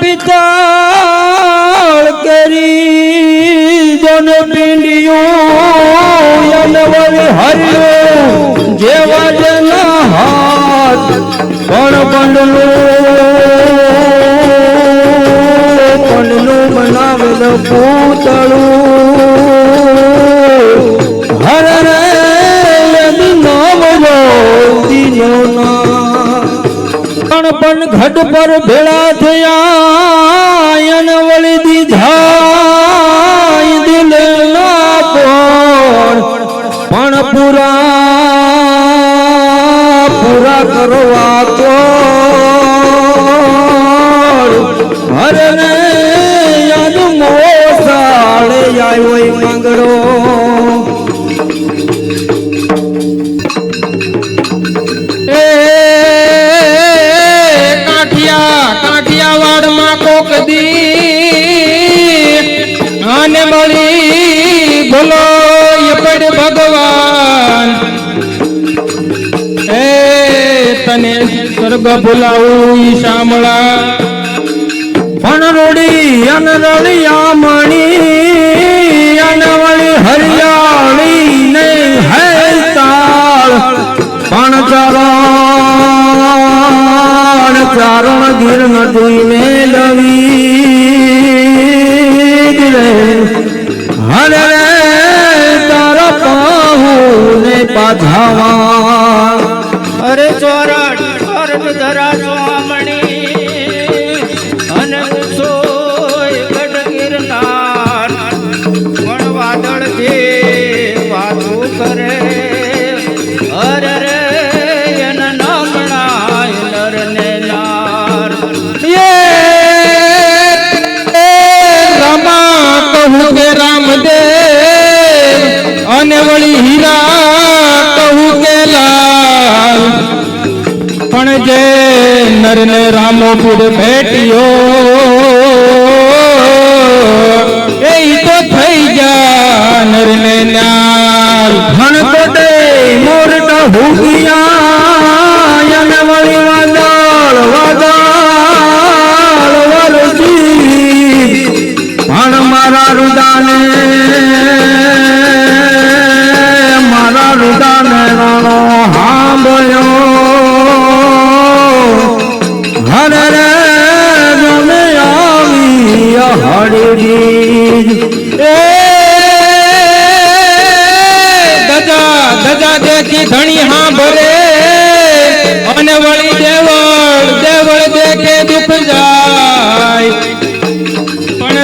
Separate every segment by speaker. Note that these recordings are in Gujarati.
Speaker 1: પિતાળ કરી જન પિંડિયું યનવરી હરિયો જેવા જન હાથ પણ પંડલું પંડલું બનાવેલ પૂતળું. પણ ઘટ પર ભેળા થયા.
Speaker 2: તને સ્વર્ગ ભૂલાવું શામળા.
Speaker 1: પણ રોડી અન રળિયા મણી અનવળી હરિયાળી ને હે તાળ. પણ ચરણ, ચારણ ગીર નદી મેલવી
Speaker 2: નરને રામો પુર ભેટ્યો.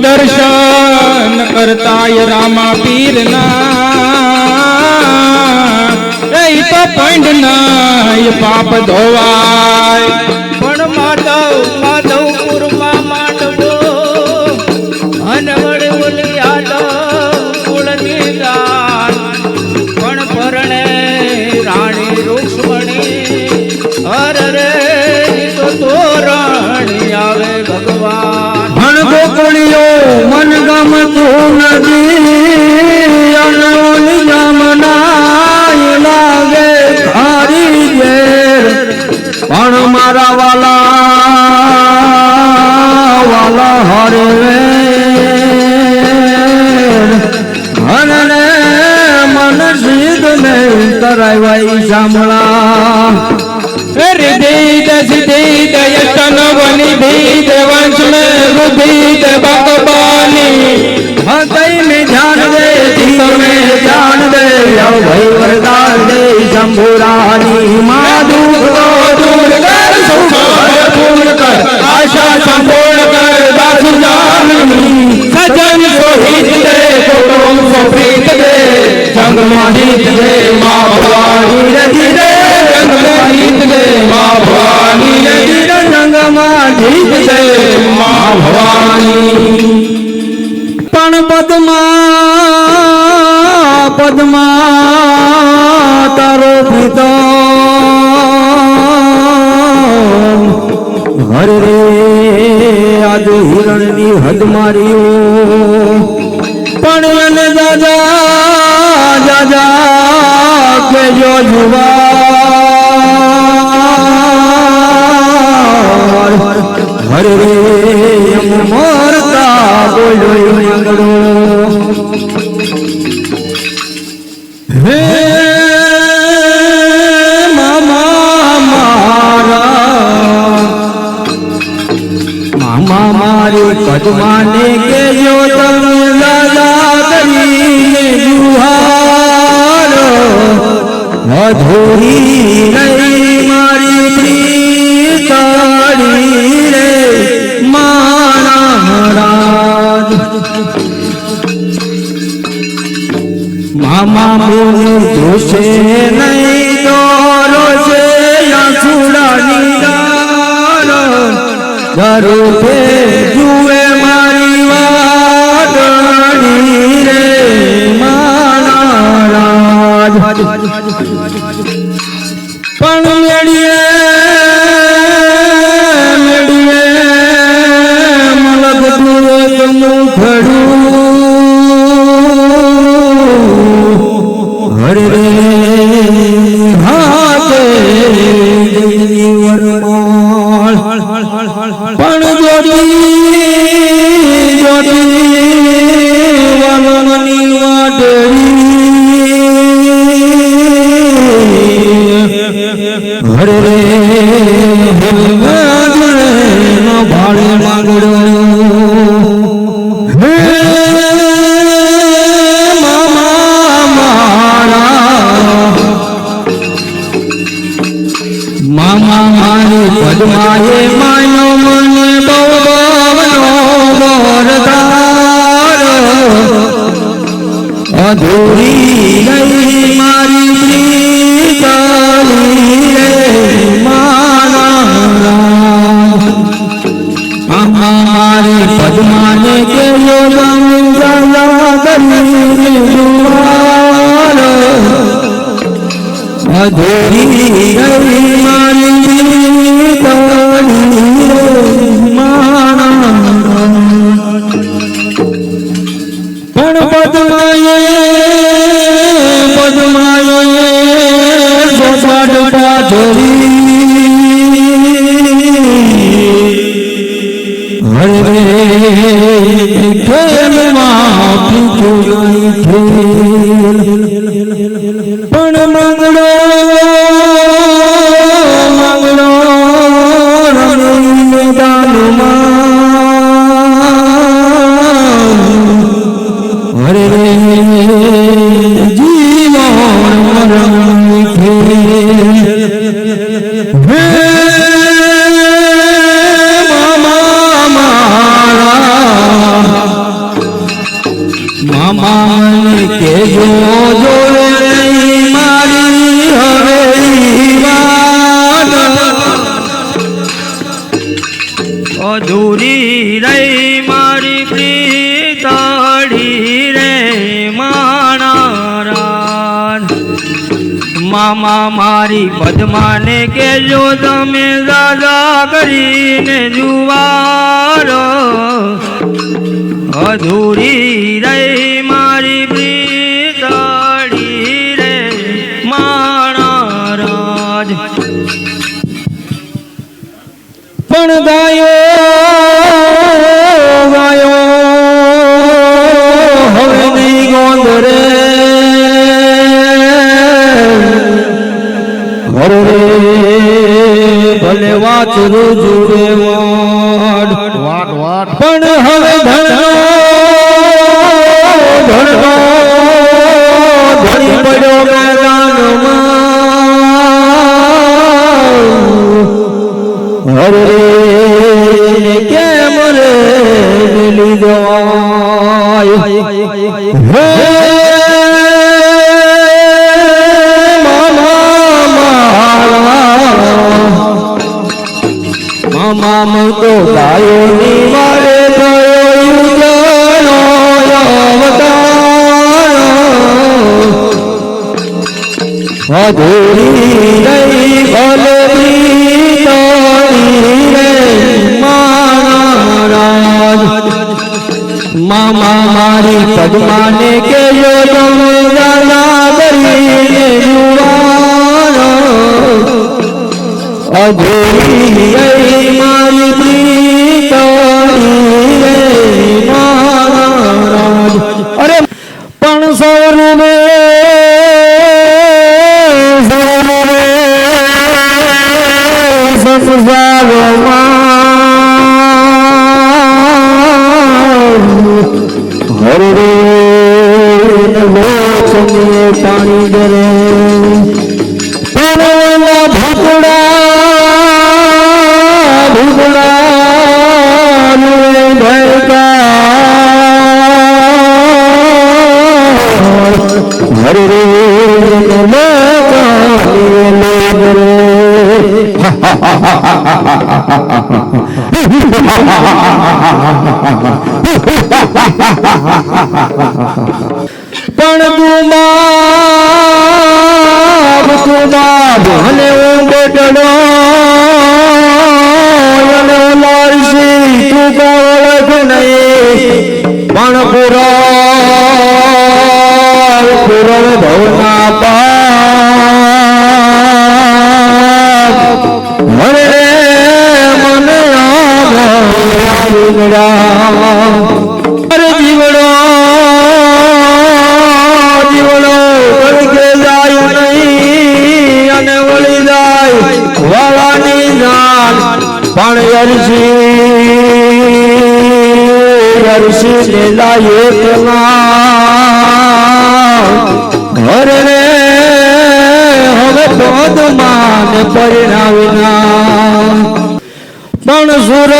Speaker 2: દર્શન કરતાય રામા પીરના એ તો પંડ પાપ ધોવાય.
Speaker 3: પણ માધવ માધવપુરમાં પણ
Speaker 1: મારા વાલા વાલા મન સીધ ને તરાવાઈ સાંભળા હૃદય સીધી તન બની ભીત વંશ શંભુરાની માં
Speaker 2: દુઃખો દૂર કર સુખો પૂર્ણ કર આશા સંપૂર્ણ કર દાસુ જાનની સજન સોહિત દે કુટુંબ સોપ્રીત દે જંગ દે મા ભવાની રજી દે જંગ દે મા ભવાની
Speaker 1: રજી દે જંગ
Speaker 2: દે મા ભવાની
Speaker 1: પણ પદ્મા પદ્મા પિતા હરે રે આજ હિરણની હદ માર્યો પણ એને દાદા દાદા કેજો જુવાર દરોજે જુએ મારી વાટણી રે માના રાજ. ભાડે માંગડો મામા મારા પદ્માએ માયો મને બહુ બહુનો મોરદાર અધૂરી ગઈ મારી અધૂરી ગઈ મારી તારી માણા પણ પદ્માએ પદ્માએ સોસાડ પાથરી હરે ખેલમાં પીછું ખેલ મામા મારી
Speaker 3: પદ્માને કેજો તમે દાદા કરીને જુવારો. અધૂરી રહી મારી પ્રીતાડી રે માણારાજ.
Speaker 1: પણ ગાયો ગાયો, હવે નહીં ગોંદરે હરે રે ભલે વાચરું જુડે વાડ.
Speaker 2: વાટ વાટ
Speaker 1: ગાયો વારે થયો યુગનો અવતાર. અધૂરી રહી ભલે પ્રીતાની રે મહારાજ મામા મારી પદ્માને કે તમે કરીને જુવારો અધૂરી મારી রে পুরোলা ভুগড়া ভুগড়া ঘরে પણ તું પણ પુરા પુરણ ભવના પા પણ અરજી અરજી ને લાયક હરણે હવે બોધ માન પરિણાવીના પણ સુરજ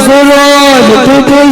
Speaker 1: સુરજ, તું તું